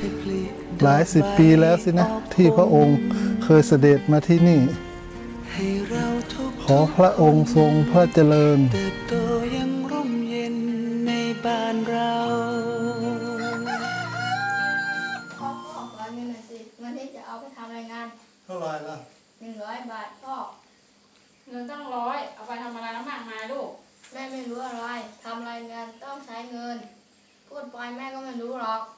ห้ผลิดอกหลายสิบปีแล้วสินะ ที่พระองค์เคยเสด็จมาที่นี่ให้เราทุกขอพระองค์ทรงพระเจริญเติบโตอยังร่มเย็นในบ้านเราพ่อพ่อขอเงินหน่อยสิเงินที่จะเอาไปทำรายงานเท่าไหร่ล่ะหนึ่งร้อยบาทพ่อเงินตั้งร้อยเอาไปทำอะไรแล้วมากมายลูกแม่ไม่รู้อะไรทำรายงานต้องใช้เงิน พูดไปแม่ก็ไม่รู้หรอกเ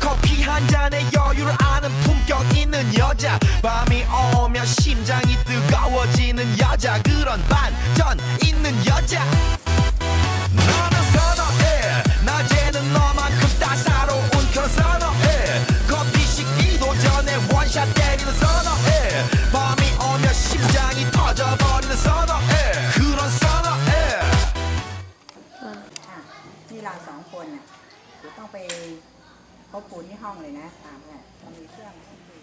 한 잔에 여유를 아는 품격 있는 여자 밤이 오면 심장이 뜨거워지는 여자 그런 반전 있는 여자 너는 선어해 낮에는 너만큼 따사로운 그런 선어해 커피 식기도 전에 원샷 때리는 선어해 밤이 오면 심장이 터져버리는 선어해 그런 선어해 ค่ะที่เราสองคนน่ะเดี๋ยวต้องไป พบปูนที่ห้องเลยนะตามเนี่ยเรามีเครื่องให้ดู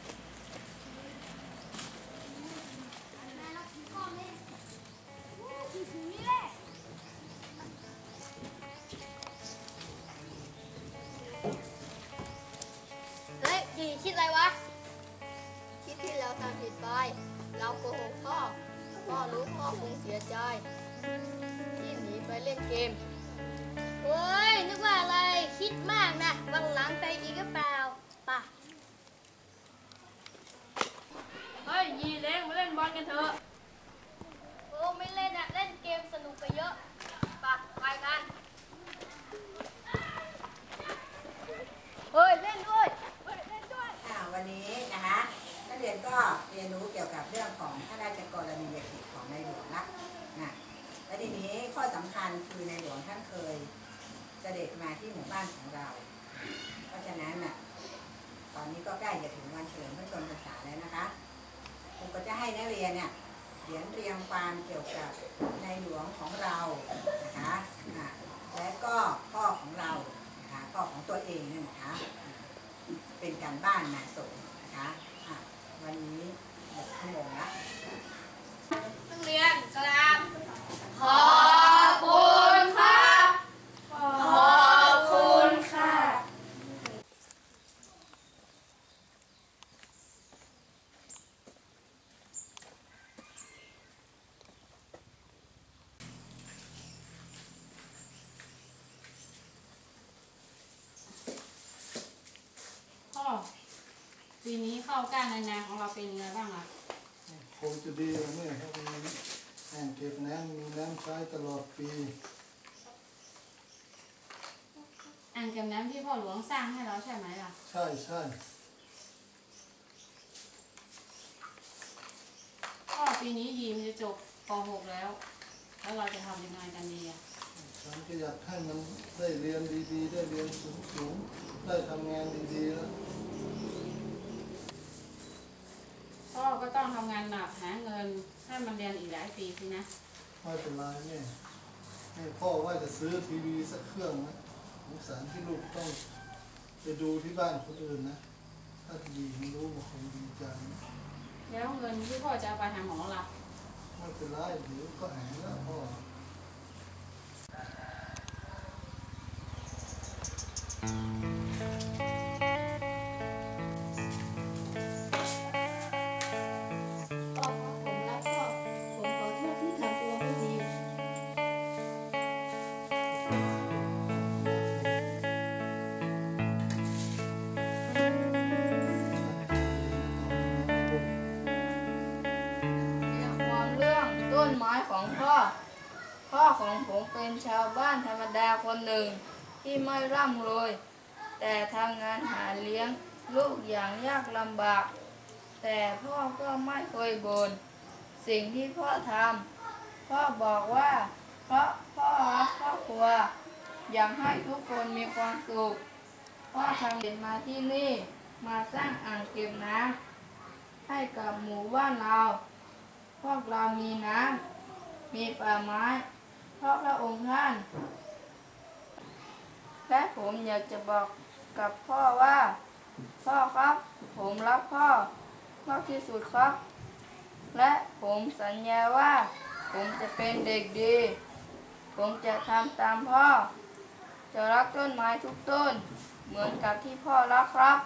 เฮ้ยดีคิดอะไรวะ คิดที่เราทำผิดไป เราโกหกพ่อ พ่อรู้พ่อคงเสียใจ ที่หนีไปเล่นเกม เฮ้ยนึกว่าอะไรคิดมากนะวันหลังไปอีกหรือเปล่าป่ะเฮ้ยยีเล้งมาเล่นบอลกันเถอะโอ้ไม่เล่นอะเล่นเกมสนุกไปเยอะไปไปกันเฮ้ยเล่นด้วยเฮ้ยเล่นด้วยอ่าวันนี้นะคะนักเรียนก็เรียนรู้เกี่ยวกับเรื่องของพระราชกรณียกิจของในหลวงละนะ และทีนี้ข้อสำคัญคือในหลวงท่านเคยเสด็จมาที่หมู่บ้านของเรา เพราะฉะนั้นน่ะตอนนี้ก็ใกล้จะถึงวันเฉลิมพระชนมพรรษาแล้วนะคะผมก็จะให้นักเรียนเนี่ยเขียนเรียงความเกี่ยวกับในหลวงของเรานะคะอ่าและก็พ่อของเรานะคะพ่อของตัวเองเนี่ยนะคะเป็นการบ้านนะส่งนะคะอะวันนี้หมดชั่วโมงละนักเรียนกราบขอบคุณครับ ขอบคุณค่ะ พ่อ ปีนี้เข้าก้านในนาของเราเป็นยังไงบ้างล่ะคงจะดีนะเนี่ยครับมีแห่งเก็บน้ำมีน้ำใช้ตลอดปี อ่างเก็บน้ำที่พ่อหลวงสร้างให้เราใช่ไหมล่ะ ใช่ใช่พ่อปีนี้ยีมจะจบป .6 แล้ว แล้วเราจะทำยังไงกันดีอะฉันก็อยากให้มันได้เรียนดีๆ ได้เรียนสูงๆ ได้ทำงานดีๆแล้ว พ่อก็ ต้องทำงานหนักหาเงินให้มันเรียนอีกหลายปีสินะไม่เป็นไรเนี่ยให้พ่อว่าจะซื้อทีวีสักเครื่องนะสงสารที่ลูกต้องไปดูที่บ้านคนอื่นนะ ถ้าดีมันรู้มันคงดีใจนะแล้วเงินที่พ่อจะเอาไปหาหมอล่ะไม่เป็นไรเดี๋ยวก็หายแล้วพ่อพ่ ผมเป็นชาวบ้านธรรมดาคนหนึ่ง ที่ไม่ร่ำรวย แต่ทำงานหาเลี้ยงลูกอย่างยากลำบาก แต่พ่อก็ไม่เคยบน่นสิ่งที่พ่อทำพ่อบอกว่าเพราะพ่อรักครอบครัว อยากให้ทุกคนมีความสุขพ่อทำเด็นมาที่นี่มาสร้างอ่างเก็บน้ำให้กับหมู่บ้านเรา พวกเรามีน้ำมีป่าไม้ เพราะพระองค์ท่าน และผมอยากจะบอกกับพ่อว่า พ่อครับ ผมรักพ่อมากที่สุดครับ และผมสัญญาว่า ผมจะเป็นเด็กดี ผมจะทำตามพ่อ จะรักต้นไม้ทุกต้น เหมือนกับที่พ่อรักครับ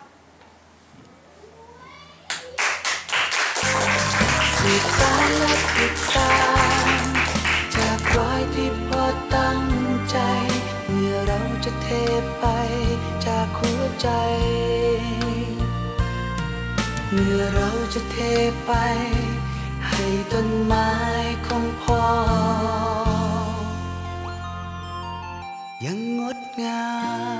สืบสาและติดตา จะเทไป ให้ต้นไม้ของพ่อ ยังงดงาม